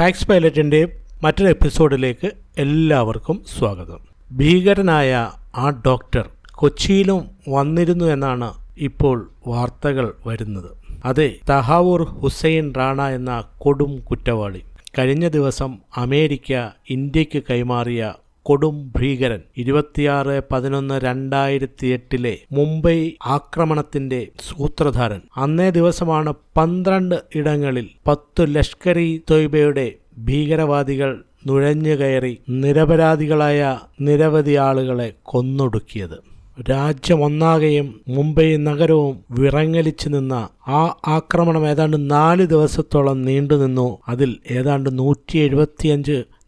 Fax പൈലറ്റിന്റെ മറ്റൊരു എപ്പിസോഡിലേക്ക് എല്ലാവർക്കും സ്വാഗതം. ഭീകരനായ ആ ഡോക്ടർ കൊച്ചിയിലും വന്നിരുന്നു എന്നാണ് ഇപ്പോൾ വാർത്തകൾ വരുന്നത്. അതെ തഹാവൂർ ഹുസൈൻ റാണ എന്ന കൊടും കുറ്റവാളി. കഴിഞ്ഞ ദിവസം അമേരിക്ക ഇന്ത്യയ്ക്ക് കൈമാറിയ കൊടും ഭീകരൻ. ഇരുപത്തിയാറ് പതിനൊന്ന് രണ്ടായിരത്തി എട്ടിലെ മുംബൈ ആക്രമണത്തിന്റെ സൂത്രധാരൻ. അന്നേ ദിവസമാണ് പന്ത്രണ്ട് ഇടങ്ങളിൽ പത്തു ലഷ്കർ ഇ തൊയ്ബയുടെ ഭീകരവാദികൾ നുഴഞ്ഞുകയറി നിരപരാധികളായ നിരവധി ആളുകളെ കൊന്നൊടുക്കിയത്. രാജ്യമൊന്നാകെയും മുംബൈ നഗരവും വിറങ്ങലിച്ചു നിന്ന ആ ആക്രമണം ഏതാണ്ട് നാല് ദിവസത്തോളം നീണ്ടുനിന്നു. അതിൽ ഏതാണ്ട് നൂറ്റി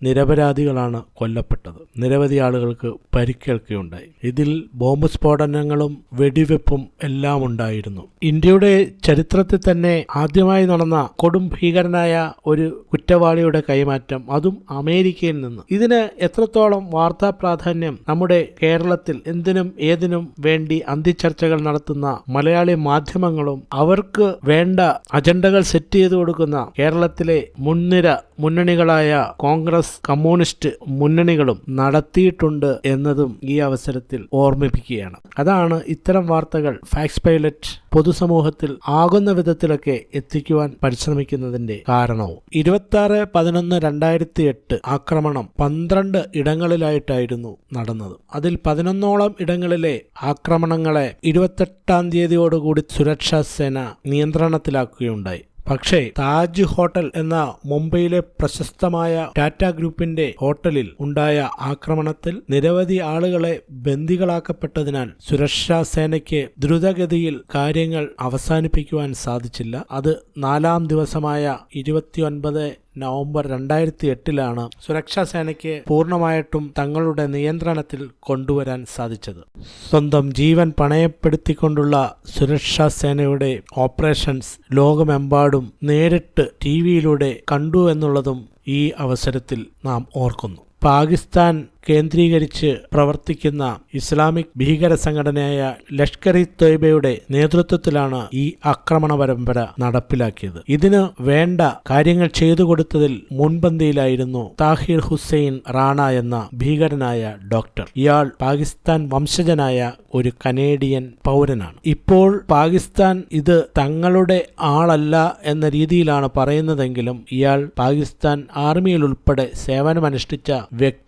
നിരപരാധികളാണ് കൊല്ലപ്പെട്ടത്. നിരവധി ആളുകൾക്ക് പരിക്കേൽക്കുകയുണ്ടായി. ഇതിൽ ബോംബ് സ്ഫോടനങ്ങളും വെടിവെപ്പും എല്ലാം ഉണ്ടായിരുന്നു. ഇന്ത്യയുടെ ചരിത്രത്തിൽ തന്നെ ആദ്യമായി നടന്ന കൊടും ഭീകരനായ ഒരു കുറ്റവാളിയുടെ കൈമാറ്റം അതും അമേരിക്കയിൽ നിന്ന്. ഇതിന് എത്രത്തോളം വാർത്താ പ്രാധാന്യം നമ്മുടെ കേരളത്തിൽ എന്തിനും ഏതിനും വേണ്ടി അന്തിച്ചർച്ചകൾ നടത്തുന്ന മലയാളി മാധ്യമങ്ങളും അവർക്ക് വേണ്ട അജണ്ടകൾ സെറ്റ് ചെയ്തു കൊടുക്കുന്ന കേരളത്തിലെ മുൻനിര മുന്നണികളായ കോൺഗ്രസ് കമ്മ്യൂണിസ്റ്റ് മുന്നണികളും നടത്തിയിട്ടുണ്ട് എന്നതും ഈ അവസരത്തിൽ ഓർമ്മിപ്പിക്കുകയാണ്. അതാണ് ഇത്തരം വാർത്തകൾ ഫാക്സ് പൈലറ്റ് പൊതുസമൂഹത്തിൽ ആകുന്ന വിധത്തിലൊക്കെ എത്തിക്കുവാൻ പരിശ്രമിക്കുന്നതിന്റെ കാരണവും. ഇരുപത്തി ആറ് പതിനൊന്ന് രണ്ടായിരത്തി എട്ട് ആക്രമണം പന്ത്രണ്ട് ഇടങ്ങളിലായിട്ടായിരുന്നു നടന്നത്. അതിൽ പതിനൊന്നോളം ഇടങ്ങളിലെ ആക്രമണങ്ങളെ ഇരുപത്തെട്ടാം തീയതിയോടുകൂടി സുരക്ഷാ സേന നിയന്ത്രണത്തിലാക്കുകയുണ്ടായി. പക്ഷേ താജ് ഹോട്ടൽ എന്ന മുംബൈയിലെ പ്രശസ്തമായ ടാറ്റ ഗ്രൂപ്പിന്റെ ഹോട്ടലിൽ ഉണ്ടായ ആക്രമണത്തിൽ നിരവധി ആളുകളെ ബന്ദികളാക്കപ്പെട്ടതിനാൽ സുരക്ഷാ സേനയ്ക്ക് ദ്രുതഗതിയിൽ കാര്യങ്ങൾ അവസാനിപ്പിക്കുവാൻ സാധിച്ചില്ല. അത് നാലാം ദിവസമായ ഇരുപത്തിയൊൻപത് നവംബർ രണ്ടായിരത്തി എട്ടിലാണ് സുരക്ഷാ സേനയ്ക്ക് പൂർണമായിട്ടും തങ്ങളുടെ നിയന്ത്രണത്തിൽ കൊണ്ടുവരാൻ സാധിച്ചത്. സ്വന്തം ജീവൻ പണയപ്പെടുത്തിക്കൊണ്ടുള്ള സുരക്ഷാ സേനയുടെ ഓപ്പറേഷൻസ് ലോകമെമ്പാടും നേരിട്ട് ടി വിയിലൂടെ കണ്ടു എന്നുള്ളതും ഈ അവസരത്തിൽ നാം ഓർക്കുന്നു. പാകിസ്ഥാൻ കേന്ദ്രീകരിച്ച് പ്രവർത്തിക്കുന്ന ഇസ്ലാമിക് ഭീകര സംഘടനയായ ലഷ്കർ ഇ തൊയ്ബയുടെ നേതൃത്വത്തിലാണ് ഈ ആക്രമണ പരമ്പര നടപ്പിലാക്കിയത്. ഇതിന് വേണ്ട കാര്യങ്ങൾ ചെയ്തു കൊടുത്തതിൽ മുൻപന്തിയിലായിരുന്നു താഹിർ ഹുസൈൻ റാണ എന്ന ഭീകരനായ ഡോക്ടർ. ഇയാൾ പാകിസ്ഥാൻ വംശജനായ ഒരു കനേഡിയൻ പൗരനാണ്. ഇപ്പോൾ പാകിസ്ഥാൻ ഇത് തങ്ങളുടെ ആളല്ല എന്ന രീതിയിലാണ് പറയുന്നതെങ്കിലും ഇയാൾ പാകിസ്ഥാൻ ആർമിയിൽ ഉൾപ്പെടെ സേവനമനുഷ്ഠിച്ച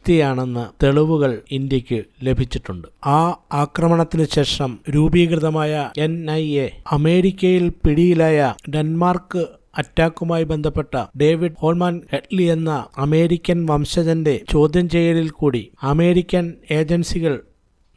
വ്യക്തിയാണെന്ന് തെളിവുകൾ ഇന്ത്യയ്ക്ക് ലഭിച്ചിട്ടുണ്ട്. ആ ആക്രമണത്തിന് ശേഷം രൂപീകൃതമായ എൻ ഐ എ അമേരിക്കയിൽ പിടിയിലായ ഡെൻമാർക്ക് അറ്റാക്കുമായി ബന്ധപ്പെട്ട ഡേവിഡ് ഹോൾമാൻ ഹെഡ്ലി എന്ന അമേരിക്കൻ വംശജന്റെ ചോദ്യം ചെയ്യലിൽ കൂടി അമേരിക്കൻ ഏജൻസികൾ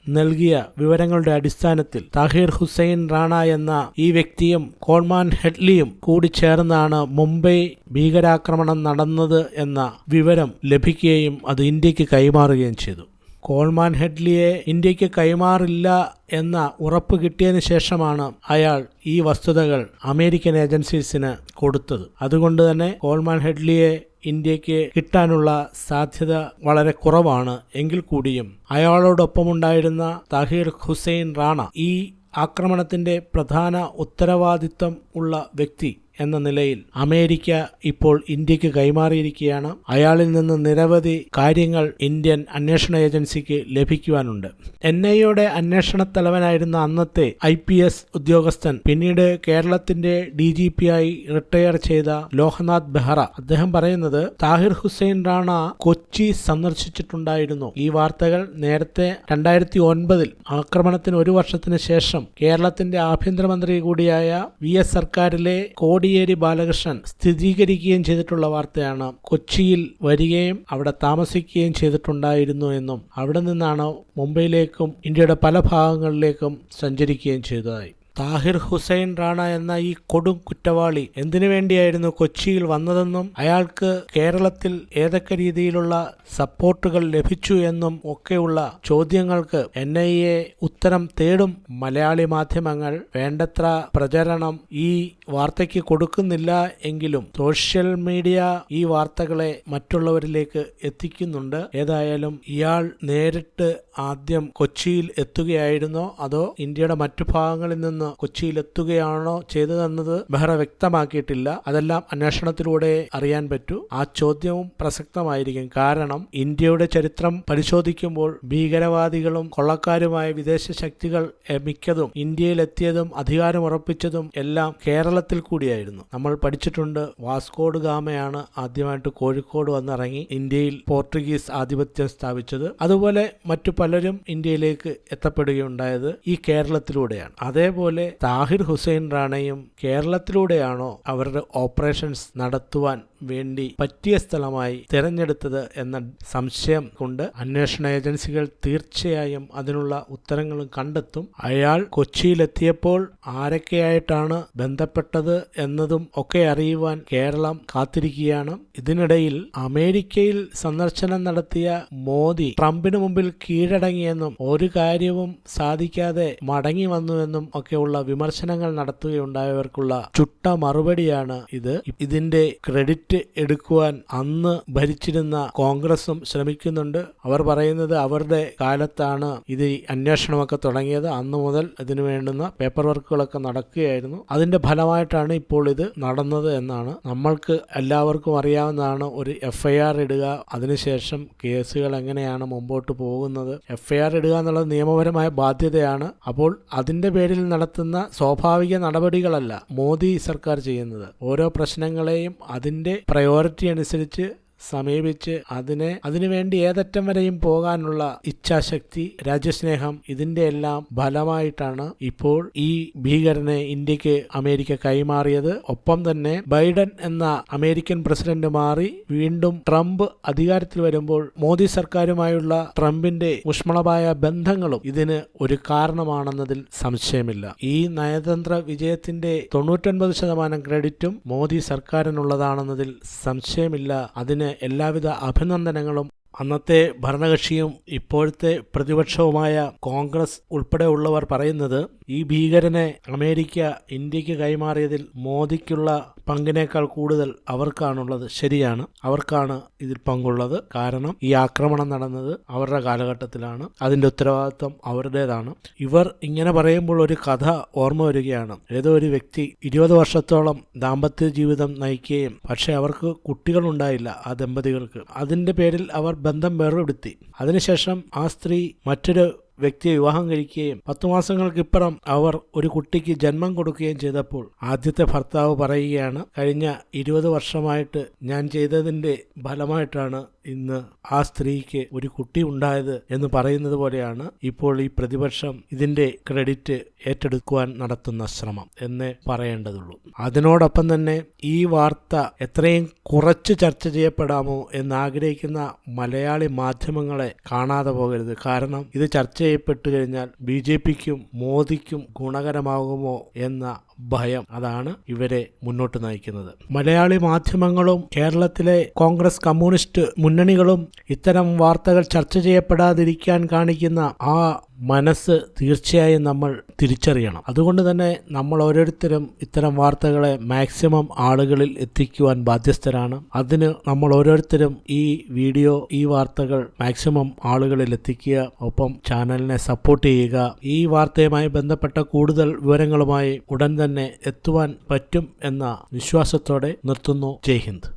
നൽകിയ വിവരങ്ങളുടെ അടിസ്ഥാനത്തിൽ താഹിർ ഹുസൈൻ റാണ എന്ന ഈ വ്യക്തിയും കോൾമാൻ ഹെഡ്ലിയും കൂടി ചേർന്നാണ് മുംബൈ ഭീകരാക്രമണം നടന്നത് എന്ന വിവരം ലഭിക്കുകയും അത് ഇന്ത്യയ്ക്ക് കൈമാറുകയും ചെയ്തു. കോൾമാൻ ഹെഡ്ലിയെ ഇന്ത്യയ്ക്ക് കൈമാറില്ല എന്ന ഉറപ്പ് കിട്ടിയതിന് ശേഷമാണ് അയാൾ ഈ വസ്തുതകൾ അമേരിക്കൻ ഏജൻസീസിന് കൊടുത്തത്. അതുകൊണ്ട് തന്നെ കോൾമാൻ ഹെഡ്ലിയെ ഇന്ത്യയ്ക്ക് കിട്ടാനുള്ള സാധ്യത വളരെ കുറവാണ്. എങ്കിൽ കൂടിയും അയാളോടൊപ്പമുണ്ടായിരുന്ന താഹിർ ഹുസൈൻ റാണ ഈ ആക്രമണത്തിന്റെ പ്രധാന ഉത്തരവാദിത്വം ഉള്ള വ്യക്തി. എന്ന നിലയിൽ അമേരിക്ക ഇപ്പോൾ ഇന്ത്യയ്ക്ക് കൈമാറിയിരിക്കുകയാണ്. അയാളിൽ നിന്ന് നിരവധി കാര്യങ്ങൾ ഇന്ത്യൻ അന്വേഷണ ഏജൻസിക്ക് ലഭിക്കുവാനുണ്ട്. എൻ ഐയുടെ അന്വേഷണ തലവനായിരുന്ന അന്നത്തെ ഐ പി എസ് ഉദ്യോഗസ്ഥൻ പിന്നീട് കേരളത്തിന്റെ ഡി ജി പി ആയി റിട്ടയർ ചെയ്ത ലോഹനാഥ് ബെഹ്റ. അദ്ദേഹം പറയുന്നത് താഹിർ ഹുസൈൻ റാണ കൊച്ചി സന്ദർശിച്ചിട്ടുണ്ടായിരുന്നു. ഈ വാർത്തകൾ നേരത്തെ രണ്ടായിരത്തി ഒൻപതിൽ ആക്രമണത്തിന് ഒരു വർഷത്തിന് ശേഷം കേരളത്തിന്റെ ആഭ്യന്തരമന്ത്രി കൂടിയായ വി എസ് സർക്കാരിലെ കോടി കോടിയേരി ബാലകൃഷ്ണൻ സ്ഥിരീകരിക്കുകയും ചെയ്തിട്ടുള്ള വാർത്തയാണ് കൊച്ചിയിൽ വരികയും അവിടെ താമസിക്കുകയും ചെയ്തിട്ടുണ്ടായിരുന്നു എന്നും അവിടെ നിന്നാണ് മുംബൈയിലേക്കും ഇന്ത്യയുടെ പല ഭാഗങ്ങളിലേക്കും സഞ്ചരിക്കുകയും ചെയ്തതായി. താഹിർ ഹുസൈൻ റാണ എന്ന ഈ കൊടും കുറ്റവാളി എന്തിനു വേണ്ടിയായിരുന്നു കൊച്ചിയിൽ വന്നതെന്നും അയാൾക്ക് കേരളത്തിൽ ഏതൊക്കെ രീതിയിലുള്ള സപ്പോർട്ടുകൾ ലഭിച്ചു എന്നും ഒക്കെയുള്ള ചോദ്യങ്ങൾക്ക് എൻ ഐ എ ഉത്തരം തേടും മലയാളി മാധ്യമങ്ങൾ വേണ്ടത്ര പ്രചരണം ഈ വാർത്തയ്ക്ക് കൊടുക്കുന്നില്ല എങ്കിലും സോഷ്യൽ മീഡിയ ഈ വാർത്തകളെ മറ്റുള്ളവരിലേക്ക് എത്തിക്കുന്നുണ്ട്. ഏതായാലും ഇയാൾ നേരിട്ട് ആദ്യം കൊച്ചിയിൽ എത്തുകയായിരുന്നോ? അതോ ഇന്ത്യയുടെ മറ്റു ഭാഗങ്ങളിൽ നിന്ന് കൊച്ചിയിലെത്തുകയാണോ ചെയ്തതെന്നത് ബെഹ്റ വ്യക്തമാക്കിയിട്ടില്ല. അതെല്ലാം അന്വേഷണത്തിലൂടെ അറിയാൻ പറ്റൂ. ആ ചോദ്യവും പ്രസക്തമായിരിക്കും. കാരണം ഇന്ത്യയുടെ ചരിത്രം പരിശോധിക്കുമ്പോൾ ഭീകരവാദികളും കൊള്ളക്കാരുമായ വിദേശ ശക്തികൾ മിക്കതും ഇന്ത്യയിലെത്തിയതും അധികാരം ഉറപ്പിച്ചതും എല്ലാം കേരളത്തിൽ കൂടിയായിരുന്നു. നമ്മൾ പഠിച്ചിട്ടുണ്ട് വാസ്കോഡ് ഗാമയാണ് ആദ്യമായിട്ട് കോഴിക്കോട് വന്നിറങ്ങി ഇന്ത്യയിൽ പോർട്ടുഗീസ് ആധിപത്യം സ്ഥാപിച്ചത്. അതുപോലെ മറ്റു പലരും ഇന്ത്യയിലേക്ക് എത്തപ്പെടുകയുണ്ടായത് ഈ കേരളത്തിലൂടെയാണ്. അതേപോലെ താഹിർ ഹുസൈൻ റാണയും കേരളത്തിലൂടെയാണോ അവരുടെ ഓപ്പറേഷൻസ് നടത്തുവാൻ വേണ്ടി പറ്റിയ സ്ഥലമായി തിരഞ്ഞെടുത്തത് എന്ന സംശയം കൊണ്ട് അന്വേഷണ ഏജൻസികൾ തീർച്ചയായും അതിനുള്ള ഉത്തരങ്ങളും കണ്ടെത്തും. അയാൾ കൊച്ചിയിലെത്തിയപ്പോൾ ആരൊക്കെയായിട്ടാണ് ബന്ധപ്പെട്ടത് എന്നതും ഒക്കെ അറിയുവാൻ കേരളം കാത്തിരിക്കുകയാണ്. ഇതിനിടയിൽ അമേരിക്കയിൽ സന്ദർശനം നടത്തിയ മോദി ട്രംപിന് മുമ്പിൽ കീഴടങ്ങിയെന്നും ഒരു കാര്യവും സാധിക്കാതെ മടങ്ങി വന്നുവെന്നും ഒക്കെയുള്ള വിമർശനങ്ങൾ നടത്തുകയുണ്ടായവർക്കുള്ള ചുട്ട മറുപടിയാണ് ഇത്. ഇതിന്റെ ക്രെഡിറ്റ് എടുക്കുവാൻ അന്ന് ഭരിച്ചിരുന്ന കോൺഗ്രസും ശ്രമിക്കുന്നുണ്ട്. അവർ പറയുന്നത് അവരുടെ കാലത്താണ് ഇത് അന്വേഷണമൊക്കെ തുടങ്ങിയത്. അന്ന് മുതൽ ഇതിനു വേണ്ടുന്ന പേപ്പർ വർക്കുകളൊക്കെ നടക്കുകയായിരുന്നു. അതിന്റെ ഫലമായിട്ടാണ് ഇപ്പോൾ ഇത് നടന്നത് എന്നാണ് നമ്മൾക്ക് എല്ലാവർക്കും അറിയാവുന്നതാണ്. ഒരു എഫ് ഐ ആർ ഇടുക അതിനുശേഷം കേസുകൾ എങ്ങനെയാണ് മുമ്പോട്ട് പോകുന്നത്? എഫ് ഐ ആർ ഇടുക എന്നുള്ളത് നിയമപരമായ ബാധ്യതയാണ്. അപ്പോൾ അതിന്റെ പേരിൽ നടത്തുന്ന സ്വാഭാവിക നടപടികളല്ല മോദി സർക്കാർ ചെയ്യുന്നത്. ഓരോ പ്രശ്നങ്ങളെയും അതിന്റെ പ്രയോറിറ്റി അനുസരിച്ച് സമീപിച്ച് അതിനെ അതിനുവേണ്ടി ഏതറ്റം വരെയും പോകാനുള്ള ഇച്ഛാശക്തി രാജ്യസ്നേഹം ഇതിന്റെ എല്ലാം ഫലമായിട്ടാണ് ഇപ്പോൾ ഈ ഭീകരനെ ഇന്ത്യയ്ക്ക് അമേരിക്ക കൈമാറിയത്. ഒപ്പം തന്നെ ബൈഡൻ എന്ന അമേരിക്കൻ പ്രസിഡന്റ് മാറി വീണ്ടും ട്രംപ് അധികാരത്തിൽ വരുമ്പോൾ മോദി സർക്കാരുമായുള്ള ട്രംപിന്റെ ഊഷ്മളമായ ബന്ധങ്ങളും ഇതിന് ഒരു കാരണമാണെന്നതിൽ സംശയമില്ല. ഈ നയതന്ത്ര വിജയത്തിന്റെ തൊണ്ണൂറ്റൊൻപത് ശതമാനം ക്രെഡിറ്റും മോദി സർക്കാരിനുള്ളതാണെന്നതിൽ സംശയമില്ല. അതിന് എല്ലാവിധ അഭിനന്ദനങ്ങളും അന്നത്തെ ഭരണകക്ഷിയും ഇപ്പോഴത്തെ പ്രതിപക്ഷവുമായ കോൺഗ്രസ് ഉൾപ്പെടെയുള്ളവർ പറയുന്നത് ഈ ഭീകരനെ അമേരിക്ക ഇന്ത്യയ്ക്ക് കൈമാറിയതിൽ മോദിക്കുള്ള പങ്കിനേക്കാൾ കൂടുതൽ അവർക്കാണുള്ളത് ശരിയാണ്. അവർക്കാണ് ഇതിൽ പങ്കുള്ളത്. കാരണം ഈ ആക്രമണം നടന്നത് അവരുടെ കാലഘട്ടത്തിലാണ്. അതിന്റെ ഉത്തരവാദിത്വം അവരുടേതാണ്. ഇവർ ഇങ്ങനെ പറയുമ്പോൾ ഒരു കഥ ഓർമ്മ വരികയാണ്. ഏതോ ഒരു വ്യക്തി ഇരുപത് വർഷത്തോളം ദാമ്പത്യ ജീവിതം നയിക്കുകയും പക്ഷെ അവർക്ക് കുട്ടികളുണ്ടായില്ല ആ ദമ്പതികൾക്ക്. അതിന്റെ പേരിൽ അവർ ബന്ധം വേർപെടുത്തി. അതിനുശേഷം ആ സ്ത്രീ മറ്റൊരു വ്യക്തിയെ വിവാഹം കഴിക്കുകയും പത്തു മാസങ്ങൾക്കിപ്പുറം അവർ ഒരു കുട്ടിക്ക് ജന്മം കൊടുക്കുകയും ചെയ്തപ്പോൾ ആദ്യത്തെ ഭർത്താവ് പറയുകയാണ് കഴിഞ്ഞ ഇരുപത് വർഷമായിട്ട് ഞാൻ ചെയ്തതിന്റെ ഫലമായിട്ടാണ് ഇന്ന് ആ സ്ത്രീക്ക് ഒരു കുട്ടി ഉണ്ടായത് എന്ന് പറയുന്നത് പോലെയാണ് ഇപ്പോൾ ഈ പ്രതിപക്ഷം ഇതിന്റെ ക്രെഡിറ്റ് ഏറ്റെടുക്കുവാൻ നടത്തുന്ന ശ്രമം എന്നേ പറയേണ്ടതുള്ളൂ. അതിനോടൊപ്പം തന്നെ ഈ വാർത്ത എത്രയും കുറച്ച് ചർച്ച ചെയ്യപ്പെടാമോ എന്ന് ആഗ്രഹിക്കുന്ന മലയാളി മാധ്യമങ്ങളെ കാണാതെ പോകരുത്. കാരണം ഇത് ചർച്ച ചെയ്യപ്പെട്ടു കഴിഞ്ഞാൽ ബി ജെ പിക്കും മോദിക്കും ഗുണകരമാകുമോ എന്ന ഭയം അതാണ് ഇവരെ മുന്നോട്ട് നയിക്കുന്നത്. മലയാളി മാധ്യമങ്ങളും കേരളത്തിലെ കോൺഗ്രസ് കമ്മ്യൂണിസ്റ്റ് മുന്നണികളും ഇത്തരം വാർത്തകൾ ചർച്ച ചെയ്യപ്പെടാതിരിക്കാൻ കാണിക്കുന്ന ആ മനസ്സ് തീർച്ചയായും നമ്മൾ തിരിച്ചറിയണം. അതുകൊണ്ട് തന്നെ നമ്മൾ ഓരോരുത്തരും ഇത്തരം വാർത്തകളെ മാക്സിമം ആളുകളിൽ എത്തിക്കുവാൻ ബാധ്യസ്ഥരാണ്. അതിന് നമ്മൾ ഓരോരുത്തരും ഈ വീഡിയോ ഈ വാർത്തകൾ മാക്സിമം ആളുകളിൽ എത്തിക്കുക. ഒപ്പം ചാനലിനെ സപ്പോർട്ട് ചെയ്യുക. ഈ വാർത്തയുമായി ബന്ധപ്പെട്ട കൂടുതൽ വിവരങ്ങളുമായി ഉടൻ തന്നെ എത്തുവാൻ പറ്റും എന്ന വിശ്വാസത്തോടെ നിർത്തുന്നു ജയ് ഹിന്ദ്.